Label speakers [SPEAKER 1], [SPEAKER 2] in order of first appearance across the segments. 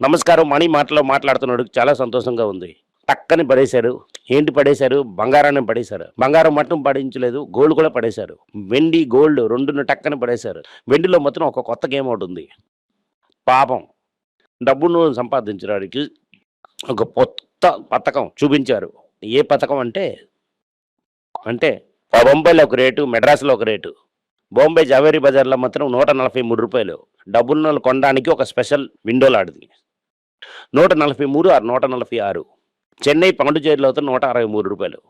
[SPEAKER 1] నమస్కారం. మణి మాటలో మాట్లాడుతున్నాడు. చాలా సంతోషంగా ఉంది. టక్కని పడేశారు ఏంటి పడేశారు బంగారాన్ని పడేశారు బంగారం మట్టం పడించలేదు. గోల్డ్ కూడా పడేశారు వెండి గోల్డ్ రెండును టక్కని పడేశారు. వెండిలో మాత్రం ఒక కొత్త గేమ్ ఒకటి ఉంది. పాపం. డబ్బును సంపాదించడానికి ఒక కొత్త పథకం చూపించారు. ఏ పథకం అంటే? అంటే బొంబాయిలో ఒక రేటు మెడ్రాస్లో ఒక రేటు. బాంబే జవేరీ బజార్లో మాత్రం నూట నలభై మూడు రూపాయలు. డబ్బులను కొనడానికి ఒక స్పెషల్ విండో లాంటిది నూట నలభై మూడు ఆరు నూట నలభై ఆరు. చెన్నై పాండుచేరిలో అవుతుంది నూట అరవై మూడు రూపాయలు.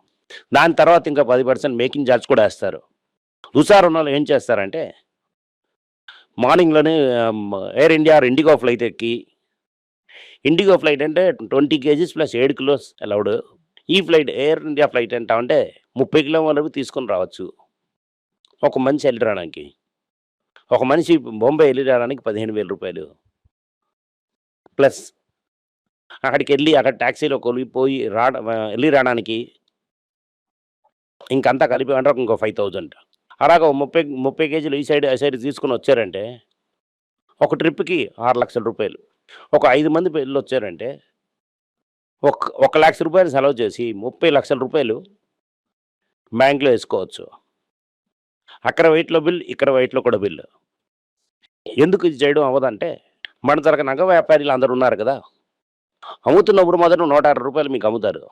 [SPEAKER 1] దాని తర్వాత ఇంకా పది పర్సెంట్ మేకింగ్ ఛార్జ్ కూడా వేస్తారు. హుషారు ఉన్న వాళ్ళు ఏం చేస్తారంటే మార్నింగ్లోనే ఎయిర్ ఇండియా ఇండిగో ఫ్లైట్ ఎక్కి ఇండిగో ఫ్లైట్ అంటే ట్వంటీ కేజీస్ ప్లస్ ఏడు కిలోస్ అలౌడ్. ఈ ఫ్లైట్ ఎయిర్ ఇండియా ఫ్లైట్ అంటా అంటే ముప్పై కిలో వరకు తీసుకొని రావచ్చు. ఒక మనిషి వెళ్ళి రావడానికి ఒక మనిషి బొంబాయి వెళ్ళి రావడానికి పదిహేను వేల రూపాయలు. ప్లస్ అక్కడికి వెళ్ళి అక్కడ ట్యాక్సీలో కొలిపోయి రా వెళ్ళి రావడానికి ఇంకంతా కలిపి అంటే ఇంకో ఫైవ్ థౌజండ్. అలాగ ముప్పై ముప్పై కేజీలు ఈ సైడ్ ఆ సైడ్ తీసుకుని వచ్చారంటే ఒక ట్రిప్కి ఆరు లక్షల రూపాయలు. ఒక ఐదు మంది పెళ్ళి వచ్చారంటే ఒక ఒక లక్ష రూపాయలు సెలవు చేసి ముప్పై లక్షల రూపాయలు బ్యాంక్లో వేసుకోవచ్చు. అక్కడ వెయిట్లో బిల్ ఇక్కడ వెయిట్లో కూడా బిల్లు ఎందుకు ఇది చేయడం అవ్వదంటే మన తరగ నగ వ్యాపారులు అందరు ఉన్నారు కదా. అమ్ముతున్నప్పుడు మొదట నూట అరవై రూపాయలు మీకు అమ్ముతారు.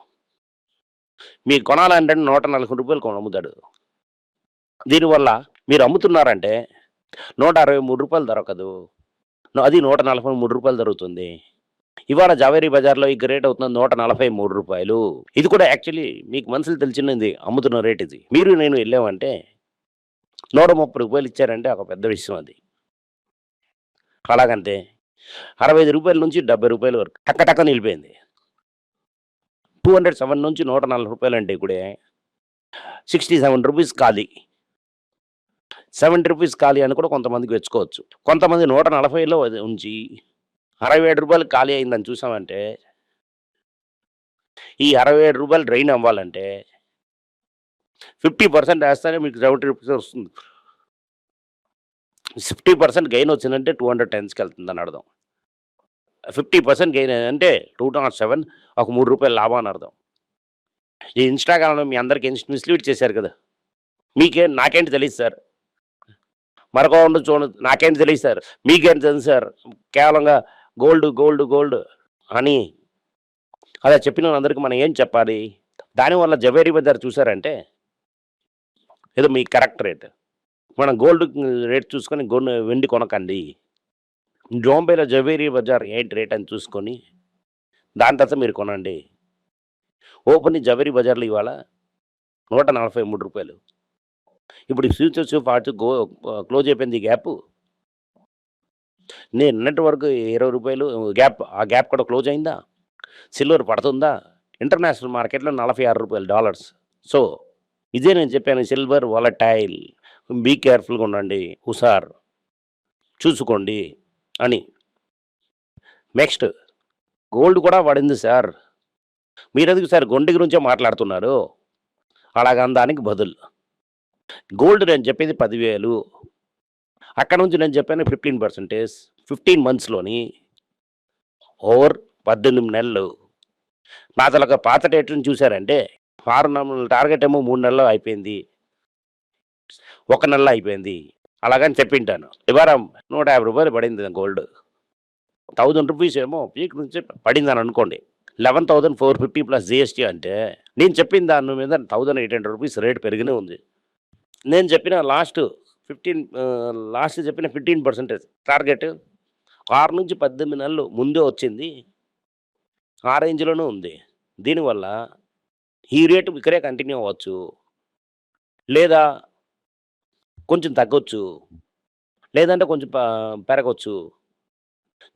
[SPEAKER 1] మీకు కొనాలంటే నూట నలభై రూపాయలు అమ్ముతాడు దీనివల్ల మీరు అమ్ముతున్నారంటే నూట అరవై మూడు రూపాయలు దొరకదు అది నూట నలభై మూడు రూపాయలు దొరుకుతుంది ఇవాళ జావేరీ బజార్లో ఈ రేట్ అవుతుంది నూట నలభై మూడు రూపాయలు. ఇది కూడా యాక్చువల్లీ మీకు మనుషులు తెలిసినది అమ్ముతున్న రేట్ ఇది. మీరు నేను వెళ్ళామంటే నూట ముప్పై రూపాయలు ఇచ్చారంటే ఒక పెద్ద విషయం అది. అలాగంతే అరవై ఐదు రూపాయల నుంచి డెబ్బై రూపాయల వరకు టక్క టక్క నిలిపోయింది. టూ హండ్రెడ్ సెవెన్ నుంచి నూట నలభై రూపాయలు అంటే ఇప్పుడే సిక్స్టీ సెవెన్ రూపీస్ ఖాళీ. సెవెంటీ రూపీస్ ఖాళీ అని కూడా కొంతమందికి వెచ్చుకోవచ్చు. కొంతమంది నూట నలభైలో అది ఉంచి అరవై ఏడు రూపాయలు ఖాళీ అయిందని చూసామంటే ఈ అరవై ఏడు రూపాయలు డ్రైన్ అవ్వాలంటే ఫిఫ్టీ పర్సెంట్ వేస్తేనే మీకు సెవెంటీ రూపీస్ వస్తుంది. ఫిఫ్టీ పర్సెంట్ గెయిన్ వచ్చిందంటే టూ హండ్రెడ్ టెన్స్కి వెళ్తుందని అర్థం. ఫిఫ్టీ పర్సెంట్ గెయిన్ అంటే టూ నాట్ సెవెన్ ఒక మూడు రూపాయలు లాభం అని అర్థం. ఈ ఇన్స్టాగ్రామ్లో మీ అందరికి మిస్లీడ్ చేశారు కదా. మీకే నాకేంటి తెలియదు సార్. మరొక ఉండు చూడండి నాకేంటి తెలియదు సార్. మీకేంటి తెలుసు సార్. కేవలంగా గోల్డ్ గోల్డ్ గోల్డ్ అని. అలా చెప్పిన అందరికీ మనం ఏం చెప్పాలి? దానివల్ల జవేరీ బజార్ చూసారంటే ఏదో మీ కరెక్ట్ రేట్. మనం గోల్డ్ రేట్ చూసుకొని గోల్డ్ వెండి కొనకండి. బాంబేలో జవేరీ బజార్ ఏంటి రేట్ అని చూసుకొని దాని తర్వాత మీరు కొనండి. ఓపెన్ జవేరీ బజార్లో ఇవాళ నూట నలభై మూడు రూపాయలు. ఇప్పుడు ఫ్యూచర్స్ పార్ట్స్ గో క్లోజ్ అయిపోయింది ఈ గ్యాప్. నేను నిన్నటి వరకు ఇరవై రూపాయలు గ్యాప్ ఆ గ్యాప్ కూడా క్లోజ్ అయిందా? సిల్వర్ పడుతుందా? ఇంటర్నేషనల్ మార్కెట్లో నలభై ఆరు రూపాయలు డాలర్స్. సో ఇదే నేను చెప్పాను సిల్వర్ వాలటైల్. బీ కేర్ఫుల్గా ఉండండి హుషార్. చూసుకోండి. అని. నెక్స్ట్ గోల్డ్ కూడా పడింది సార్ మీరు ఎందుకు సార్ గొండి గురించే మాట్లాడుతున్నారు? అలాగ దానికి బదులు. గోల్డ్ నేను చెప్పేది పదివేలు. అక్కడ నుంచి నేను చెప్పాను ఫిఫ్టీన్ పర్సెంటేజ్ ఫిఫ్టీన్ మంత్స్లోని ఓవర్ పద్దెనిమిది నెలలు. నా తలక పాత డేట్లను చూశారంటే ఆరు నెలల టార్గెట్ ఏమో మూడు నెలలు అయిపోయింది. ఒక నెల అయిపోయింది. అలాగని చెప్పింటాను. ఇవాళ నూట యాభై రూపాయలు పడింది గోల్డ్ థౌజండ్ రూపీస్ ఏమో పీక్ నుంచి పడిందని అనుకోండి. Eleven thousand four fifty plus GST అంటే నేను చెప్పిన దాని మీద thousand eight hundred rupees rate పెరిగినే ఉంది. నేను చెప్పిన లాస్ట్ ఫిఫ్టీన్ లాస్ట్ చెప్పిన ఫిఫ్టీన్ పర్సెంటేజ్ టార్గెట్ ఆరు నుంచి పద్దెనిమిది నెలలు ముందే వచ్చింది. ఆ రేంజ్లోనే ఉంది. దీనివల్ల ఈ రేటు ఇక్కడే కంటిన్యూ అవ్వచ్చు. లేదా కొంచెం తగ్గొచ్చు. లేదంటే కొంచెం పెరగవచ్చు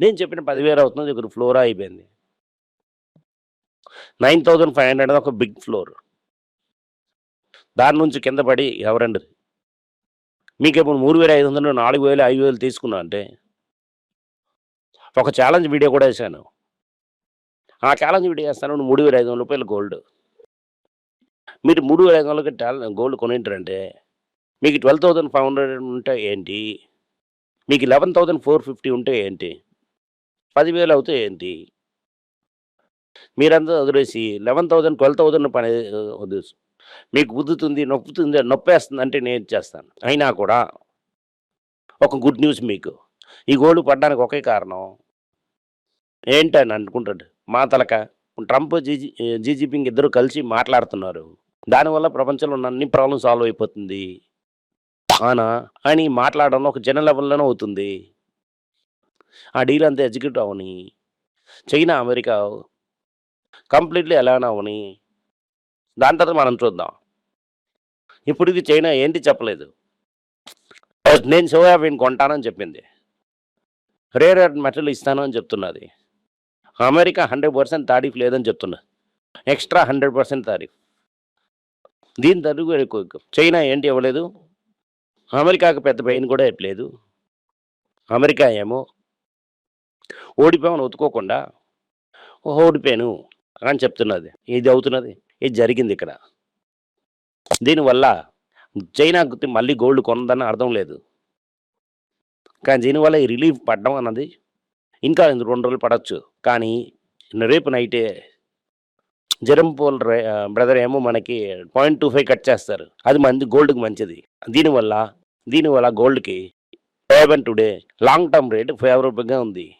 [SPEAKER 1] నేను చెప్పిన పదివేలు అవుతుంది ఇక్కడ ఫ్లోర్ అయిపోయింది. నైన్ థౌజండ్ ఫైవ్ హండ్రెడ్ ఒక బిగ్ ఫ్లోర్. దాని నుంచి కింద పడి ఎవరండి మీకు ఇప్పుడు మూడు వేల ఐదు వందలు నాలుగు వేలు ఐదు వేలు తీసుకున్నా అంటే. ఒక ఛాలెంజ్ వీడియో కూడా వేసాను ఆ ఛాలెంజ్ వీడియో వేస్తాను మూడు వేల ఐదు వందల రూపాయలు గోల్డ్ మీరు మూడు వేల ఐదు వందలకి టాల గోల్డ్ కొనింటారంటే మీకు ట్వెల్వ్ థౌజండ్ ఫైవ్ హండ్రెడ్ ఉంటే ఏంటి? మీకు లెవెన్ థౌజండ్ ఫోర్ ఫిఫ్టీ ఉంటే ఏంటి? పదివేలు అవుతే ఏంటి? మీరంతా వదిలేసి లెవెన్ థౌజండ్ ట్వెల్వ్ థౌసండ్ పని వదిలేసి మీకు గుద్దుతుంది నొప్పుతుంది నొప్పేస్తుంది అంటే నేను చేస్తాను? అయినా కూడా ఒక గుడ్ న్యూస్ మీకు. ఈ గోల్డ్ పడడానికి ఒకే కారణం ఏంటని అనుకుంటాడు. మా తలక ట్రంప్ జీజీ జీజీపింగ్ ఇద్దరు కలిసి మాట్లాడుతున్నారు. దానివల్ల ప్రపంచంలో ఉన్న అన్ని ప్రాబ్లం సాల్వ్ అయిపోతుంది. అవునా? అని మాట్లాడడం ఒక జన లెవెల్లోనే అవుతుంది. ఆ డీల్ అంతా ఎగ్జిక్యూట్ అవని చైనా అమెరికా కంప్లీట్లీ ఎలానా అవని దాని తర్వాత మనం చూద్దాం. ఇప్పుడు ఇది చైనా ఏంటి చెప్పలేదు. నేను సోయాబీన్ కొంటానని చెప్పింది. రేర్ ఎర్త్ మెటల్ ఇస్తాను అని చెప్తున్నది. అమెరికా హండ్రెడ్ పర్సెంట్ తారీఫ్ లేదని చెప్తున్నది ఎక్స్ట్రా హండ్రెడ్ పర్సెంట్ తారీఫ్. దీని తరుగు చైనా ఏంటి ఇవ్వలేదు? అమెరికాకు పెద్ద పెయిన్ కూడా లేదు. అమెరికా ఏమో ఓడిపోయామని ఒత్తుకోకుండా "ఓ, ఓడిపోయాను అని చెప్తున్నది. ఇది అవుతున్నది. ఇది జరిగింది ఇక్కడ. దీనివల్ల చైనా మళ్ళీ గోల్డ్ కొనదని అర్థం లేదు. కానీ దీనివల్ల ఈ రిలీఫ్ పడడం అన్నది ఇంకా రెండు రోజులు పడవచ్చు కానీ రేపు నైటే జరంపోల్ బ్రదర్ ఏమో మనకి పాయింట్ టూ ఫైవ్ కట్ చేస్తారు. అది మంది గోల్డ్కి మంచిది. దీనివల్ల దీనివల్ల గోల్డ్కి seven today long term rate ఫేవరబుల్గా ఉంది.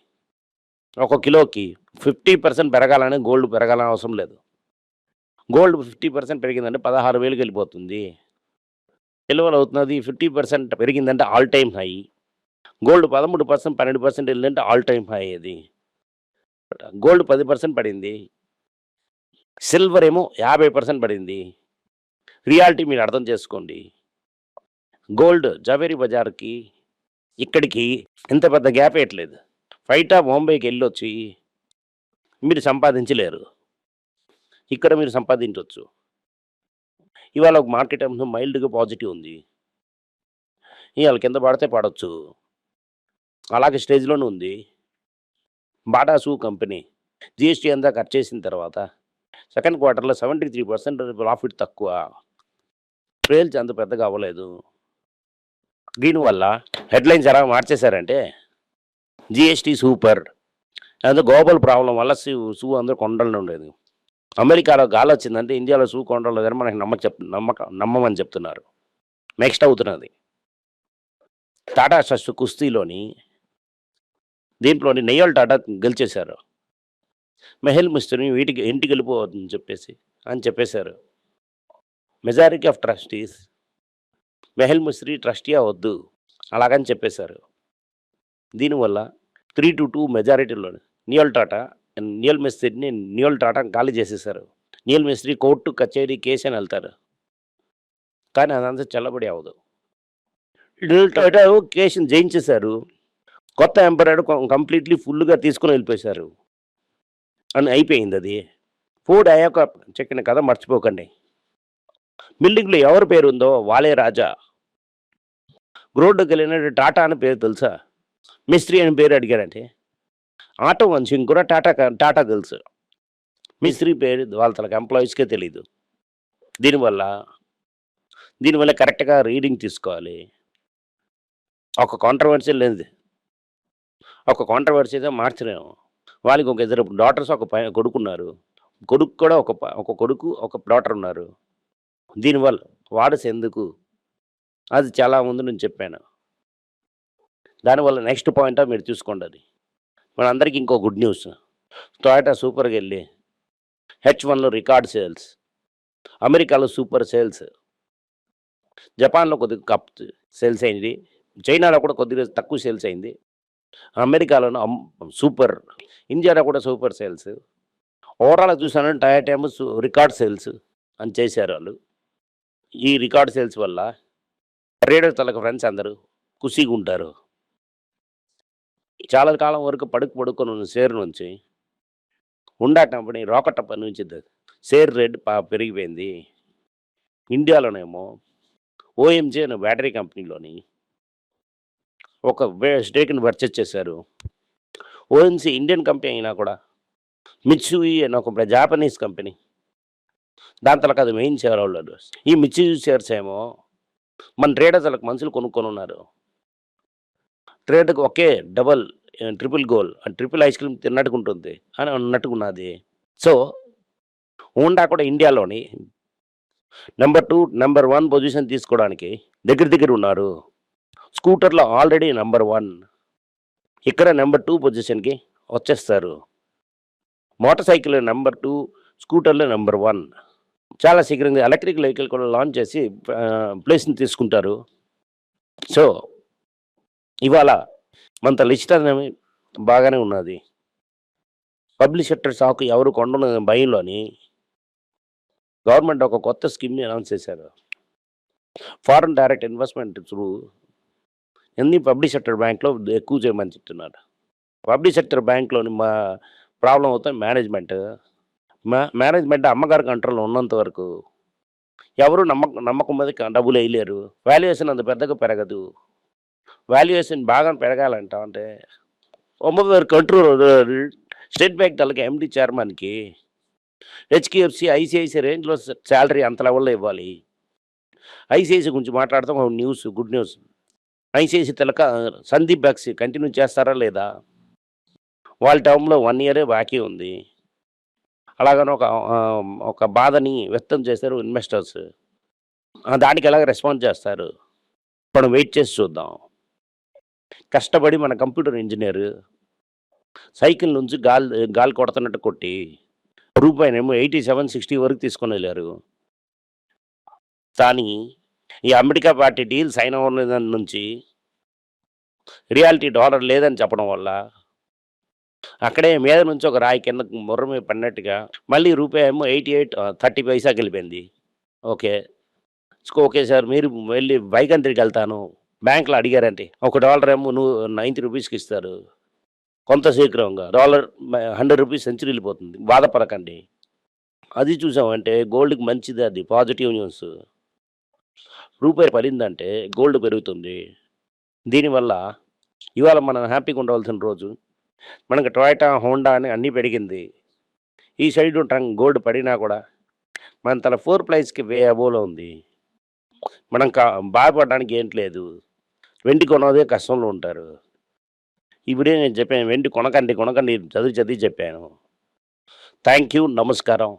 [SPEAKER 1] ఒక కిలోకి ఫిఫ్టీ పర్సెంట్ పెరగాలని గోల్డ్ పెరగాలని అవసరం లేదు. గోల్డ్ ఫిఫ్టీ పర్సెంట్ పెరిగిందంటే పదహారు వేలకు వెళ్ళిపోతుంది. విలువలు అవుతున్నది ఫిఫ్టీ పర్సెంట్ పెరిగిందంటే ఆల్ టైమ్ హై. గోల్డ్ పదమూడు పర్సెంట్ పన్నెండు పర్సెంట్ వెళ్ళిందంటే ఆల్ టైమ్ హై అది. గోల్డ్ పది పర్సెంట్ పడింది. సిల్వర్ ఏమో యాభై పర్సెంట్ పడింది. రియాలిటీ మీరు అర్థం చేసుకోండి. గోల్డ్ జవేరీ బజార్కి ఇక్కడికి ఇంత పెద్ద గ్యాప్ వేయట్లేదు ఫైటా ముంబైకి వెళ్ళొచ్చి మీరు సంపాదించలేరు. ఇక్కడ మీరు సంపాదించవచ్చు ఇవాళ ఒక మార్కెట్ అంశం మైల్డ్గా పాజిటివ్ ఉంది. ఇవాళ కింద పడితే పడవచ్చు అలాగే స్టేజ్లోనే ఉంది. బాటా షూ కంపెనీ జిఎస్టీ అంతా కట్ చేసిన తర్వాత సెకండ్ క్వార్టర్లో సెవెంటీ త్రీ పర్సెంట్ ప్రాఫిట్ తక్కువ. సేల్స్ అంత పెద్దగా అవ్వలేదు. దీనివల్ల హెడ్లైన్స్ ఎలా మార్చేశారంటే జిఎస్టీ సూపర్ అదే గ్లోబల్ ప్రాబ్లం వల్ల షూ షూ అందరూ కొండలు ఉండేది. అమెరికాలో గాలి వచ్చిందంటే ఇండియాలో షూ కొండలు లేదని మనకి నమ్మ చెప్ నమ్మక నమ్మమని చెప్తున్నారు. నెక్స్ట్ అవుతున్నది. టాటా ట్రస్ట్ కుస్తీలోని దీంట్లోని నెయ్యల్ టాటా గెలిచేశారు. మెహల్ మిస్త్రిని వీటికి ఇంటికి వెళ్ళిపోవద్దని చెప్పేసి అని చెప్పేశారు. Majority of trustees Mehli Mistry trustee అవద్దు అలాగని చెప్పేశారు. దీనివల్ల త్రీ టు టూ మెజారిటీలో నియల్ టాటా నియల్ మిస్త్రిని నియల్ టాటా ఖాళీ చేసేసారు నియల్ మిస్త్రీ కోర్టు కచేరీ కేసు అని వెళ్తారు. కానీ అదంతా చల్లబడి అవ్వదు. నియల్ టాటా కేసును జయించేశారు. కొత్త ఎంపరర్ కంప్లీట్లీ ఫుల్గా తీసుకుని వెళ్ళిపోయారు అని అయిపోయింది అది. ఫోర్డ్ అయ్యాక చెప్పిన కథ మర్చిపోకండి. బిల్డింగ్లో ఎవరి పేరు ఉందో వాళ్ళే రాజా. రోడ్డుకి వెళ్ళిన టాటా అని పేరు తెలుసా? మిస్త్రీ అని పేరు అడిగారంటే ఆటో మనిషికి కూడా టాటా టాటా తెలుసు. మిస్త్రీ పేరు వాళ్ళ తనకు ఎంప్లాయీస్కే తెలియదు దీనివల్ల దీనివల్ల కరెక్ట్గా రీడింగ్ తీసుకోవాలి. ఒక కాంట్రవర్సీ లేదు ఒక కాంట్రవర్సీ అయితే మార్చలేము. వాళ్ళకి ఒక ఇద్దరు డాటర్స్ ఒక పై కొడుకున్నారు. కొడుకు కూడా ఒక ఒక కొడుకు ఒక డాటర్ ఉన్నారు. దీనివల్ల వాడస్ ఎందుకు? అది చాలా ముందు నేను చెప్పాను. దానివల్ల నెక్స్ట్ పాయింట్ మీరు చూసుకోండి అది మనందరికీ ఇంకో గుడ్ న్యూస్. టొయాటా సూపర్కి వెళ్ళి హెచ్ వన్లో రికార్డ్ సేల్స్. అమెరికాలో సూపర్ సేల్స్. జపాన్లో కొద్దిగా కప్ సేల్స్ అయింది. చైనాలో కూడా కొద్దిగా తక్కువ సేల్స్ అయింది. అమెరికాలోనూ సూపర్. ఇండియాలో కూడా సూపర్ సేల్స్. ఓవరాల్ చూసానంటే టయర్ టైమ్ రికార్డ్ సేల్స్ అని చేశారు వాళ్ళు. ఈ రికార్డ్ సేల్స్ వల్ల ట్రేడర్ తలక ఫ్రెండ్స్ అందరూ ఖుషీగా ఉంటారు. చాలా కాలం వరకు పడుకు పడుకొని ఉన్న షేర్ నుంచి ఉండా కంపెనీ రాకెట్ పని నుంచి షేర్ రేట్ పెరిగిపోయింది. ఇండియాలోనేమో ఓఎంజీ అనే బ్యాటరీ కంపెనీలోని ఒక స్టేక్ని పర్చేస్ చేశారు. ఓఎంసీ ఇండియన్ కంపెనీ అయినా కూడా మిచ్యూయి అని ఒక జాపనీస్ కంపెనీ దాని తలకు అది మెయిన్ షేర్ హోల్డర్ ఈ మిత్సుయి షేర్స్ ఏమో మన ట్రేడర్స్ వాళ్ళకి మనుషులు కొనుక్కొని ఉన్నారు. ట్రేడ్కి okay double triple goal triple ice cream తిన్నట్టుకుంటుంది అని అన్నట్టుకున్నది సో హోండా కూడా ఇండియాలోని number two number one position తీసుకోవడానికి దగ్గర దగ్గర ఉన్నారు. స్కూటర్లో ఆల్రెడీ నెంబర్ వన్. ఇక్కడ నెంబర్ టూ పొజిషన్కి వచ్చేస్తారు. మోటార్ సైకిల్ నెంబర్ టూ స్కూటర్లో నెంబర్ వన్. చాలా శీఘ్రంగా ఎలక్ట్రిక్ వెహికల్ కూడా లాంచ్ చేసి ప్లేస్ని తీసుకుంటారు. సో ఇవాళ మనంత లిస్ట్ అనేది బాగానే ఉన్నది. పబ్లిక్ సెక్టర్ స్టాక్ ఎవరు కొండన భయంలోని గవర్నమెంట్ ఒక కొత్త స్కీమ్ని అనౌన్స్ చేశారు. ఫారెన్ డైరెక్ట్ ఇన్వెస్ట్మెంట్ త్రూ ఎన్ని పబ్లిక్ సెక్టర్ బ్యాంక్లో ఎక్కువ చేయమని చెప్తున్నారు. పబ్లిక్ సెక్టర్ బ్యాంక్లోని మా ప్రాబ్లం అవుతాయి మేనేజ్మెంట్. మా మేనేజ్మెంట్ అమ్మగారి కంట్రోల్లో ఉన్నంత వరకు ఎవరు నమ్మకం నమ్మకం మీద డబ్బులు వేయలేరు. వాల్యుయేషన్ అంత పెద్దగా పెరగదు. వాల్యుయేషన్ బాగా పెరగాలంట అంటే ఒమ్మగారి కంట్రోల్ స్టేట్ బ్యాంక్ తలకి ఎండి చైర్మన్కి హెచ్డిఎఫ్సి ఐసిఐసి రేంజ్లో శాలరీ అంత లెవెల్లో ఇవ్వాలి. ఐసిఐసి గురించి మాట్లాడతాం. ఒక న్యూస్ గుడ్ న్యూస్ ఐసిఐసి తెలక సందీప్ బ్యాక్స్ కంటిన్యూ చేస్తారా లేదా? వాళ్ళ టర్మ్లో వన్ ఇయరే బాకీ ఉంది. అలాగని ఒక ఒక బాధని వ్యక్తం చేశారు ఇన్వెస్టర్స్. దానికి ఎలాగ రెస్పాన్స్ చేస్తారు? మనం వెయిట్ చేసి చూద్దాం. కష్టపడి మన కంప్యూటర్ ఇంజనీర్ సైకిల్ నుంచి గాలి గాలి కొడుతున్నట్టు కొట్టి రూపాయనేమో ఎయిటీ సెవెన్ సిక్స్టీ వరకు తీసుకొని వెళ్ళారు. కానీ ఈ అమెరికా పార్టీ డీల్ సైన్ అవ్వలేదని నుంచి రియాలిటీ డాలర్ లేదని చెప్పడం వల్ల అక్కడే మీద నుంచి ఒక రాయి కింద ముర్ర మీద పడినట్టుగా మళ్ళీ రూపాయి ఏమో ఎయిటీ ఎయిట్ థర్టీ పైసాకి వెళ్ళిపోయింది. ఓకే. ఓకే సార్ మీరు వెళ్ళి వైకంత్రికి వెళ్తాను. బ్యాంక్లో అడిగారంటే ఒక డాలర్ ఏమో నువ్వు నైంటీ రూపీస్కి ఇస్తారు. కొంత శీఘ్రంగా డాలర్ హండ్రెడ్ రూపీస్ సెంచరీ వెళ్ళిపోతుంది. బాధపడకండి. అది చూసామంటే గోల్డ్కి మంచిది అది పాజిటివ్ న్యూస్. రూపాయి పడిందంటే గోల్డ్ పెరుగుతుంది. దీనివల్ల ఇవాళ మనం హ్యాపీగా ఉండవలసిన రోజు. మనకి టొయాటా హోండా అని అన్నీ పెరిగింది. ఈ సైడ్ ట్రంక్ గోల్డ్ పడినా కూడా మన తన ఫోర్ ప్రైస్కి వే అబోలో ఉంది. మనం కా బాధపడడానికి ఏంటి లేదు. వెండి కొనదే కష్టంలో ఉంటారు. ఇప్పుడే నేను చెప్పాను వెండి కొనకండి కొనకండి చదివి చదివి చెప్పాను. థ్యాంక్ యూ నమస్కారం.